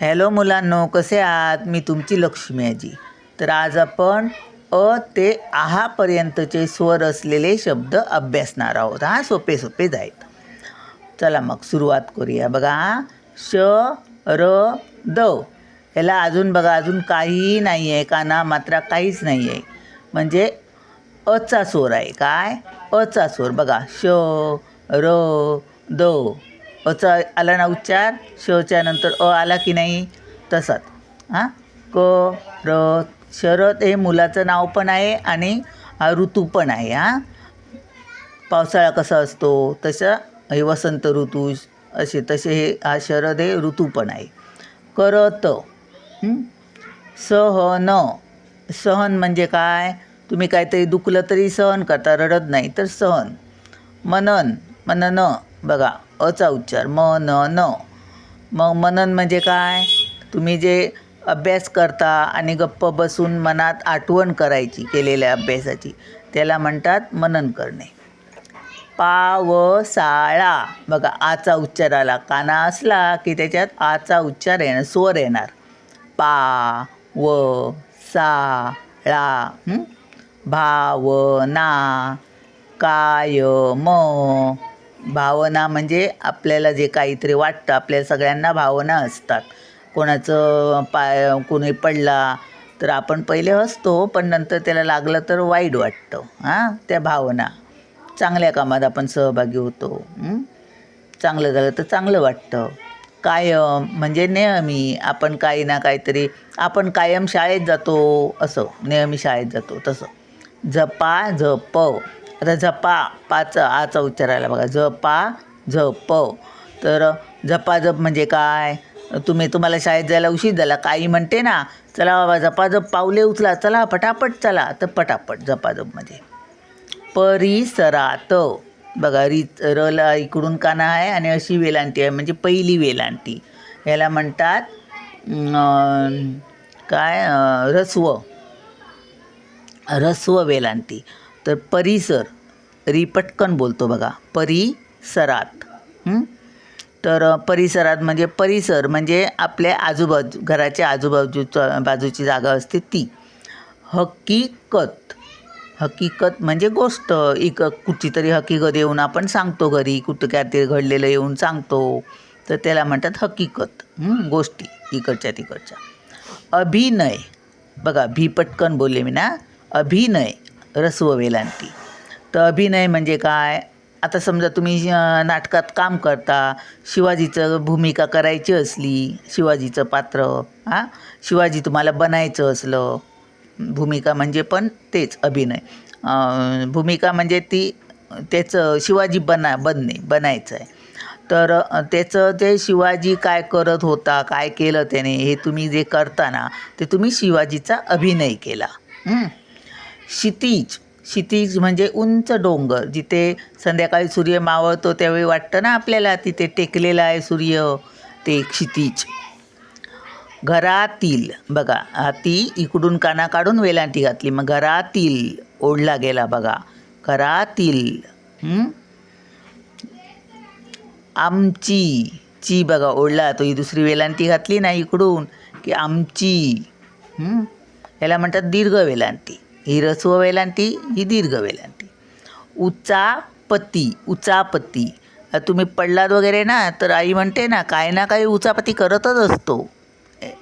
Hello मुलांनो कसे आहात? मी तुमची लक्ष्मी आजी. तर आज आपण अ ते आहापर्यंतचे स्वर असलेले शब्द अभ्यासणार आहोत. हा सोपे सोपे जायत. चला मग सुरुवात करूया. बघा श र द. ह्याला अजून बघा अजून काहीही नाही आहे काना मात्रा काहीच नाही आहे म्हणजे अचा स्वर आहे. काय? अचा स्वर. बघा श र द. अचा आला ना उच्चार शच्या नंतर अ आला की नाही? तसाच. हां? क र शरद हे मुलाचं नाव पण आहे आणि हा ऋतू पण आहे हां? पावसाळा कसा असतो? तसा हे वसंत ऋतू असे तसे हे हा शरद हे ऋतू पण आहे. करत सहन. सहन म्हणजे काय? तुम्ही काहीतरी दुखलं तरी सहन करता रडत नाही तर सहन. मनन मनन. बघा अचा उच्चार म न न. मग मनन म्हणजे काय? तुम्ही जे अभ्यास करता आणि गप्प बसून मनात आठवण करायची केलेल्या अभ्यासाची त्याला म्हणतात मनन करणे. पावसाळा. बघा आचा उच्चार आला. काना असला की त्याच्यात आचा उच्चार येणार स्वर येणार. पा व सा ळा भावना. काय म भावना म्हणजे आपल्याला जे काहीतरी वाटतं आपल्या सगळ्यांना भावना असतात. कोणाचं पाय कोणी पडला तर आपण पहिले हसतो पण नंतर त्याला लागलं तर वाईट वाटतं. हां? त्या भावना. चांगल्या कामात आपण सहभागी होतो. चांगलं झालं तर चांगलं वाटतं. कायम म्हणजे नेहमी आपण काही ना काहीतरी आपण कायम शाळेत जातो असं. नेहमी शाळेत जातो तसं. झपा झप आता झपा पाच आचा उच्चारायला बघा. झपा झप तर झपाझप म्हणजे काय? तुम्ही तुम्हाला शाळेत जायला उशीर झाला. काही म्हणते ना चला बाबा झपाझप पावले उचला. चला पटापट चला. तर पटापट झपाझप म्हणजे. परिसरात. बघा री रला इकडून काना आहे आणि अशी वेलांटी आहे. म्हणजे पहिली वेलांटी ह्याला म्हणतात काय? रस्व. रस्व वेलांटी तर परिसर री पटकन बोलतो बघा परिसरात. तर परिसरात म्हणजे परिसर म्हणजे आपल्या आजूबाजू घराच्या आजूबाजूचा बाजूची जागा असते ती. हकीकत. हकीकत म्हणजे गोष्ट. एक कुठची तरी हकीकत येऊन आपण सांगतो घरी कुठं काय ते घडलेलं येऊन सांगतो. तर त्याला म्हणतात हकीकत. गोष्टी इकडच्या तिकडच्या. अभिनय. बघा भी पटकन बोलले मी ना. अभिनय. रस्व वेलांटी तर अभिनय म्हणजे काय? आता समजा तुम्ही नाटकात काम करता शिवाजीचं भूमिका करायची असली शिवाजीचं पात्र हां शिवाजी तुम्हाला बनायचं असलं भूमिका म्हणजे पण तेच अभिनय. भूमिका म्हणजे ती त्याचं शिवाजी बना बनणे बनायचं आहे तर त्याचं ते शिवाजी काय करत होता काय केलं त्याने हे तुम्ही जे करता ना ते तुम्ही शिवाजीचा अभिनय केला. हं? क्षितिज. क्षितिज म्हणजे उंच डोंगर. जिथे संध्याकाळी सूर्य मावळतो त्यावेळी वाटतं ना आपल्याला तिथे टेकलेला आहे सूर्य ते क्षितिज. घरातील बघा हाती इकडून काना काढून वेलांटी घातली. मग घरातील ओढला गेला बघा. घरातील आमची ची बघा ओढला. तो ही दुसरी वेलांटी घातली ना इकडून की आमची याला म्हणतात दीर्घ वेलांटी. ही रस्व वेलांटी ही दीर्घ वेलांटी उचापती उचापती. तुम्ही पडलात वगैरे ना तर आई म्हणते ना काही ना काही उचापती करतच असतो.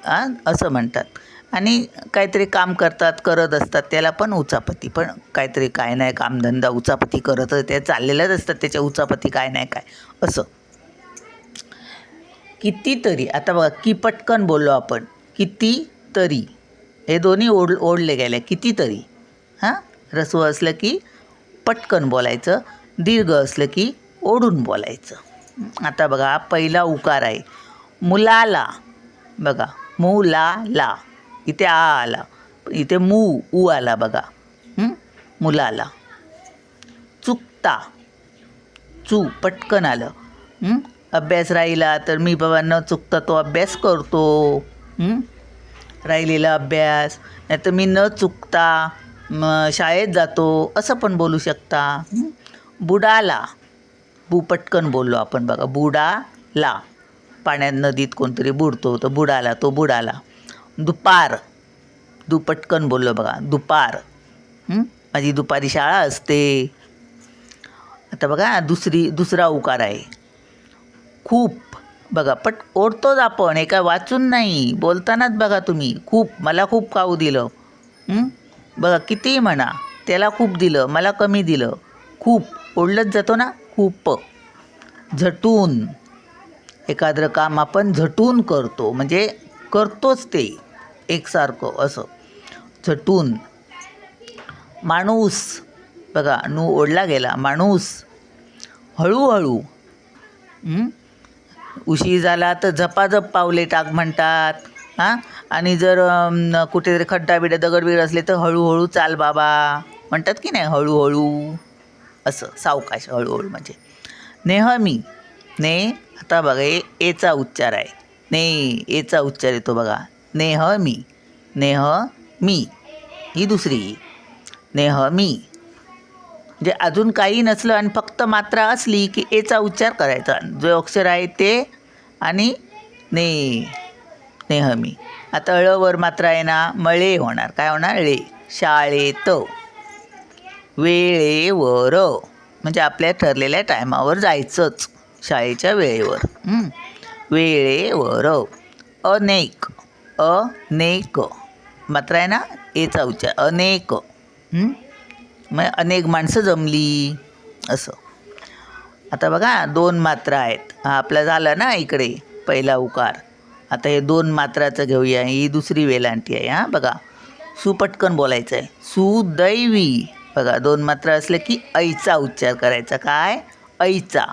हां असं म्हणतात. आणि काहीतरी काम करतात करत असतात त्याला पण उचापती. पण काहीतरी काय नाही कामधंदा उचापती करत त्या चाललेल्याच असतात त्याच्या उचापती काय नाही काय असं. कितीतरी आता बघा की पटकन बोललो आपण कितीतरी. हे दोन्ही ओढ ओढले गेले कितीतरी. हां? ऱ्हस्व असलं की पटकन बोलायचं दीर्घ असलं की ओढून बोलायचं. आता बघा पहिला उकार आहे. मुलाला बघा मुलाला इथे आ आला इथे मू ऊ आला बघा. मुलाला. चुकता. चू पटकन आलं. अभ्यास राहिला तर मी बाबा न चुकता तो अभ्यास करतो. राहिलेला अभ्यास. नाहीतर मी न चुकता मग शाळेत जातो असं पण बोलू शकता. बुडाला बु पटकन बोललो आपण बघा. बुडाला पाण्यात नदीत कोणतरी बुडतो तर बुडाला तो बुडाला. दुपार दु पटकन बोललो बघा. दुपार माझी दुपारी शाळा असते. आता बघा दुसरी दुसरा उकार आहे. खूप बघा पट ओढतोच आपण एका वाचून नाही. बोलतानाच बघा तुम्ही. खूप मला खूप खाऊ दिलं. बघा कितीही म्हणा त्याला खूप दिलं मला कमी दिलं. खूप ओढलंच जातो ना खूप. झटून एखादं काम आपण झटून करतो म्हणजे करतोच ते एकसारखं असं. झटून. माणूस बघा नू ओढला गेला माणूस. हळूहळू उशीर झाला तर झपाझप पावले टाक म्हणतात हां? आणि जर कुठेतरी खड्डा बिड्डा दगड बिगड असले तर हळूहळू चाल बाबा. म्हणतात की नाही हळूहळू. असं सावकाश हळूहळू म्हणजे. नेहमी ने आता बघा ए एचा उच्चार आहे. ने एचा उच्चार येतो बघा. नेहमी नेह मी. ही दुसरी. नेहमी म्हणजे अजून काही नसलं आणि फक्त मात्रा असली की एचा उच्चार करायचा. जो अक्षर आहे ते आणि ने. नेहमी आता ळवर मात्र आहे ना मळे होणार. काय होणार? ळे शाळेत. वेळेवर. म्हणजे आपल्या ठरलेल्या टायमावर जायचंच शाळेच्या वेळेवर. वेळेवर. अनेक अनेक. मात्र आहे ना एचा उच्चार अनेक. मग अनेक माणसं जमली असं. आता बघा दोन मात्रा आहेत. हा आपला झाला ना इकडे पहिला उकार. आता हे दोन मात्राचं घेऊया. ही दुसरी वेलांटी आहे हां. बघा सुपटकन बोलायचं आहे सुदैवी बघा दोन मात्रा असल्या की ऐचा उच्चार करायचा. काय? ऐचा.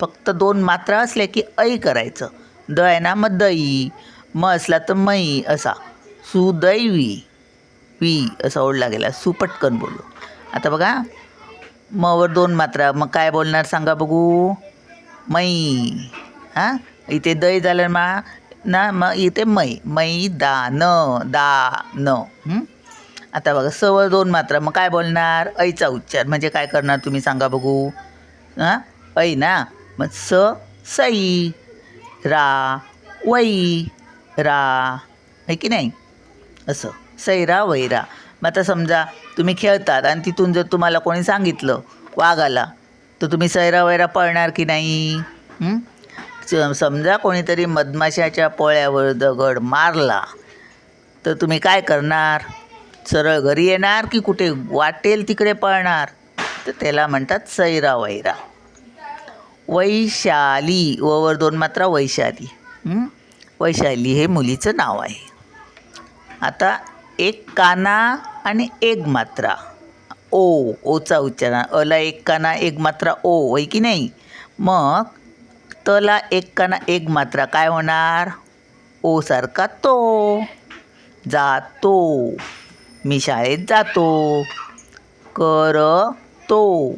फक्त दोन मात्रा असल्या की ऐ करायचं. द आहे ना मग दई म असला तर मई असा. सुदैवी वी असा ओढला गेला सुपटकन बोललो आता बघा मवर दोन मात्रा. मग काय बोलणार सांगा बघू? मै हां? इथे दय झालं मा ना मग इथे मै मै दा न दा न. आता बघा सवर दोन मात्रा. मग काय बोलणार? ऐचा उच्चार. म्हणजे काय करणार तुम्ही सांगा बघू. हां? ऐ ना? मग स सई रा वई रा. आहे की नाही? असं. सैरा वैरा मग आता समजा तुम्ही खेळतात आणि तिथून जर तुम्हाला कोणी सांगितलं वाघ आला तर तुम्ही सैरा वैरा पळणार की नाही? समजा कोणीतरी मधमाशाच्या पोळ्यावर दगड मारला तर तुम्ही काय करणार? सरळ घरी येणार की कुठे वाटेल तिकडे पळणार? तर त्याला म्हणतात सैरा वैरा. वैशाली ववर दोन मात्रा वैशाली. वैशाली हे मुलीचं नाव आहे. आता एक काना आणि एक मात्रा. ओ ओचा उच्चारण अला एक काना एक मात्रा ओ होय की नाही? मग तला एक काना एक मात्रा. काय होणार? ओ सारखा तो जातो. मी शाळेत जातो. करतो.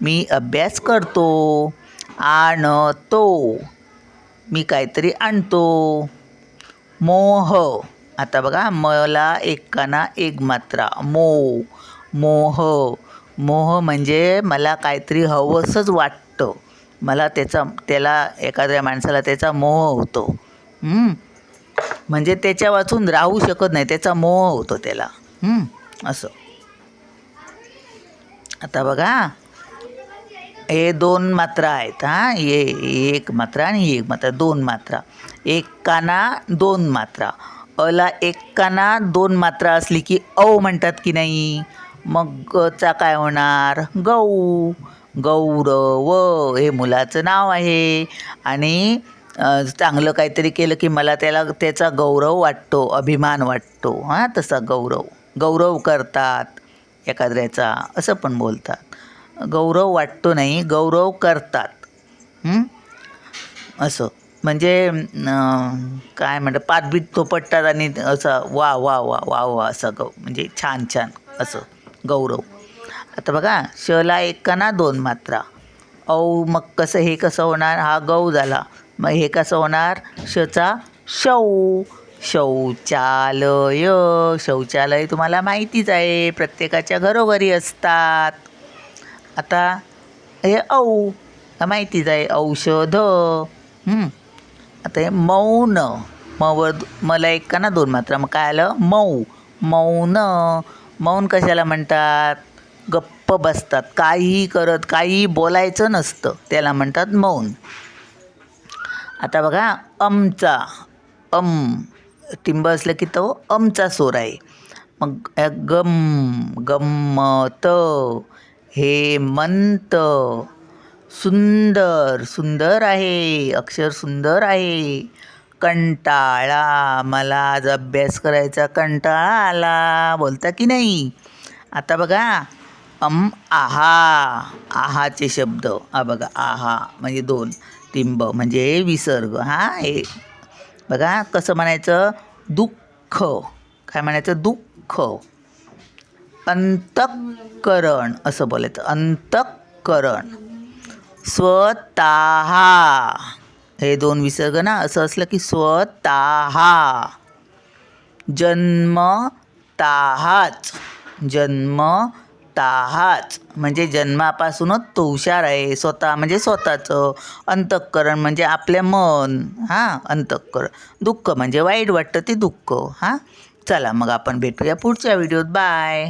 मी अभ्यास करतो. आणतो. मी काहीतरी आणतो. मोह. आता बघा मला एकाना एक मात्रा. मो. मोह. मोह म्हणजे मला काहीतरी हवंसंच वाटतं. मला त्याचा त्याला एखाद्या माणसाला त्याचा मोह होतो. म्हणजे त्याच्या वाचून राहू शकत नाही त्याचा मोह होतो त्याला. असं. आता बघा. हे दोन मात्रा आहेत हां. हे एक मात्रा आणि एक मात्रा दोन मात्रा. एक काना दोन मात्रा. अला एक काना दोन मात्रा असली की औ म्हणतात की नाही? मग चा काय होणार? गऊ. गौरव हे मुलाचं नाव आहे. आणि चांगलं काहीतरी केलं की मला त्याला त्याचा गौरव वाटतो अभिमान वाटतो. हां तसा गौरव. गौरव करतात एखाद्याचा असं पण बोलतात. गौरव वाटतो नाही गौरव करतात. असं. म्हणजे काय म्हणतात तो थोपटतात आणि असं वा वा वा वा वा असं गौ म्हणजे छान छान असं. गौरव. आता बघा शला एक का ना दोन मात्रा. औ मग कसं हे कसं होणार? हा गौ झाला. मग हे कसं होणार? शचा शौ. शौचालय. शौचालय तुम्हाला माहितीच आहे प्रत्येकाच्या घरोघरी असतात. आता हे औ माहितीच आहे औषध. आता हे मौन. मवर मला एक का ना दोन मात्रा. मग काय आलं? मऊ. मौन. मौन कशाला म्हणतात? गप्प बसतात. काहीही करत काहीही बोलायचं नसतं. त्याला म्हणतात मौन. आता बघा अमचा अम टिंब असलं की तो अमचा स्वर आहे. मग गम गम गम्मत हेमंत सुंदर सुंदर आहे अक्षर सुंदर आहे. कंटाळा मला आज अभ्यास करायचा कंटाळा आला. बोलता की नाही? आता बघा अम आहा आहाचे शब्द. हा बघा आहा म्हणजे दोन. टिंब म्हणजे विसर्ग. हा हे. बघा कसं म्हणायचं? दुःख. काय म्हणायचं? दुःख. अंतःकरण असं बोलायचं. अंतःकरण. स्वतः. हे दोन विसर्ग ना असं असलं की स्वतः. जन्म ताहाच जन्म स्वतःच. म्हणजे जन्मापासूनच तो हुशार आहे. स्वतः म्हणजे स्वतःचं अंतःकरण म्हणजे आपले मन. हां अंतःकरण. दुःख म्हणजे वाईट वाटतं ते दुःख. हां? चला मग आपण भेटूया पुढच्या व्हिडिओत. बाय.